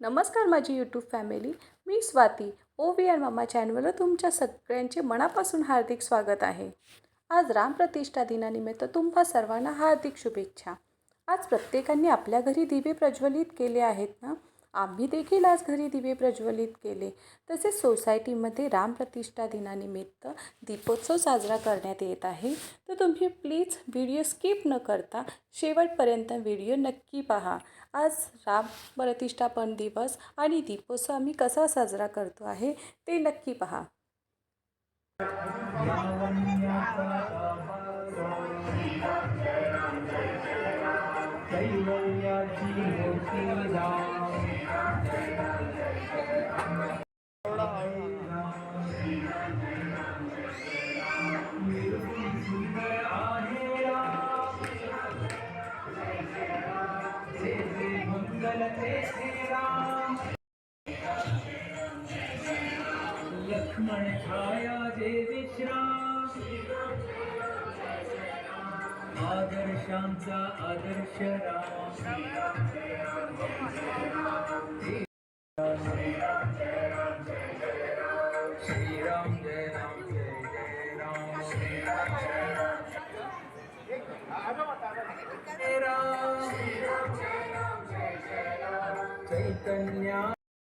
नमस्कार माझी YouTube family मी स्वाती. ओ व्ही आर मामा चॅनलवर तुमच्या सगळ्यांचे मनापासून हार्दिक स्वागत आहे. आज रामप्रतिष्ठा दिनानिमित्त तुम्हा सर्वांना हार्दिक शुभेच्छा. आज प्रत्येकाने आपल्या घरी दिवे प्रज्वलित केले आहेत ना? आम्ही देखील आज घरी दिवे प्रज्वलित केले. तसेच सोसायटीमध्ये रामप्रतिष्ठा दिनानिमित्त दीपोत्सव साजरा करण्यात येत आहे. तर तुम्ही प्लीज व्हिडिओ स्किप न करता शेवटपर्यंत व्हिडिओ नक्की पहा. आज राम प्रतिष्ठापन दिवस आणि दीपोत्सव आम्ही कसा साजरा करतो आहे ते नक्की पहा. लक्ष्मण छाया जे विश्राम आदर्शांचा आदर्श राम श्रीराम जय राम जय जय राम जय राम चैतन्या आनंदाचा आनंद राम जेथे तेथे राम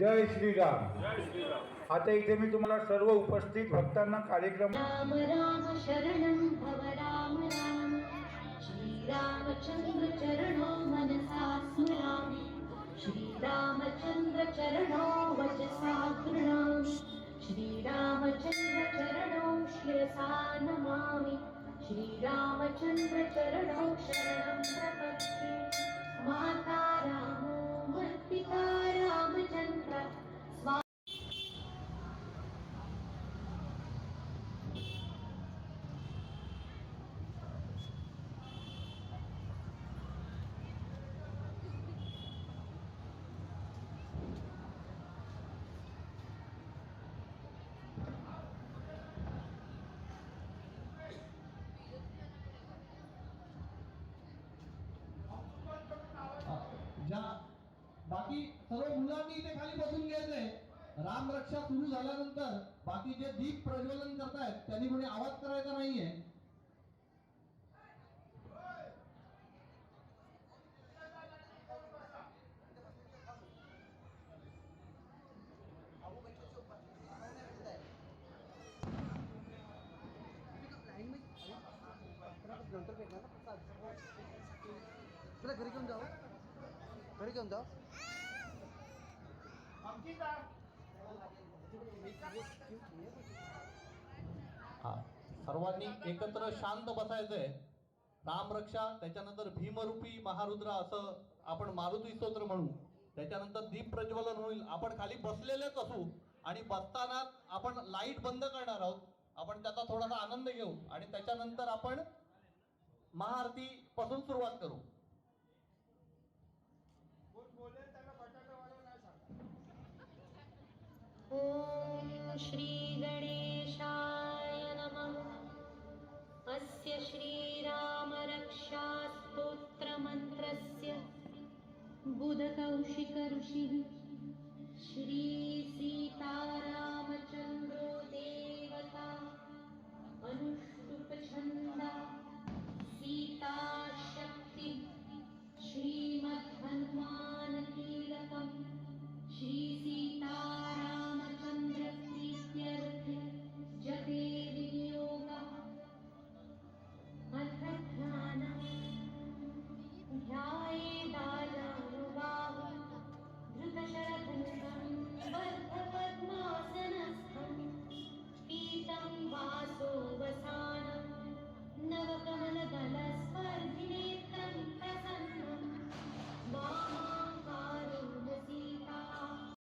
जय श्रीराम. आता इथे मी तुम्हाला सर्व उपस्थित भक्तांना कार्यक्रम राम राम शरणं भव राम राम. श्रीरामचंद्र चरणो मनसा स्मरामि. श्रीरामचंद्र चरणो वचसा गृह्णामि श्रीरामचंद्र चरणो शिरसा नमामि. श्रीरामचंद्र चरणो शरणं प्रपद्ये माता रामो मत्पिता रामचन्द्र स्वा ज्या बाकी सर्व मुलांनी इथे खाली बसून घ्यायचंय रक्षा सुरू झाल्यानंतर बाकी जे दीप प्रज्वलन करतायत त्यांनी कोणी आवाज करायचा नाहीये. तुला घरी घेऊन जाऊ? घरी घेऊन जाऊ? हा. सर्वांनी एकत्र शांत बसायचंय. रामरक्षा त्याच्यानंतर भीमरूपी महारुद्र असं आपण मारुती स्तोत्र म्हणू. त्याच्यानंतर दीप प्रज्वलन होईल. आपण खाली बसलेलेच असू आणि बसताना आपण लाइट बंद करणार आहोत. आपण त्याचा थोडासा आनंद घेऊ आणि त्याच्यानंतर आपण महाआरती पासून सुरुवात करू. ॐ श्रीगणेशाय नमः। अस्य श्रीरामरक्षास्तोत्रमन्त्रस्य बुधकौशिकऋषिः। श्री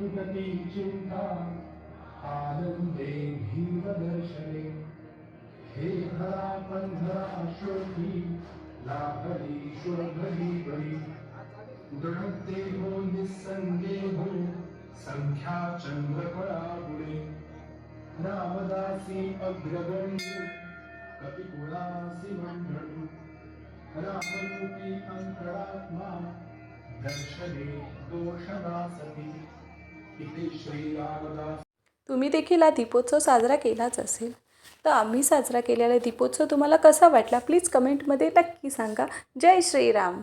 नासती कुटती चिंता आनंदे भीमदर्शने. हे खरा पंधरा शोधी लाभली शोभली बळी. दृढते हो निसंगे हो संख्या चंद्रकळा बुडे रामदासी अग्रगण्य कपिकुळासी मंडळी. रामरूपी अंतरात्मा दर्शने दोषदासती. तुम्ही देखील हा दीपोत्सव साजरा केलाच असेल. तर आम्ही साजरा केलेला दीपोत्सव तुम्हाला कसा वाटला? प्लीज कमेंटमध्ये नक्की सांगा. जय श्रीराम.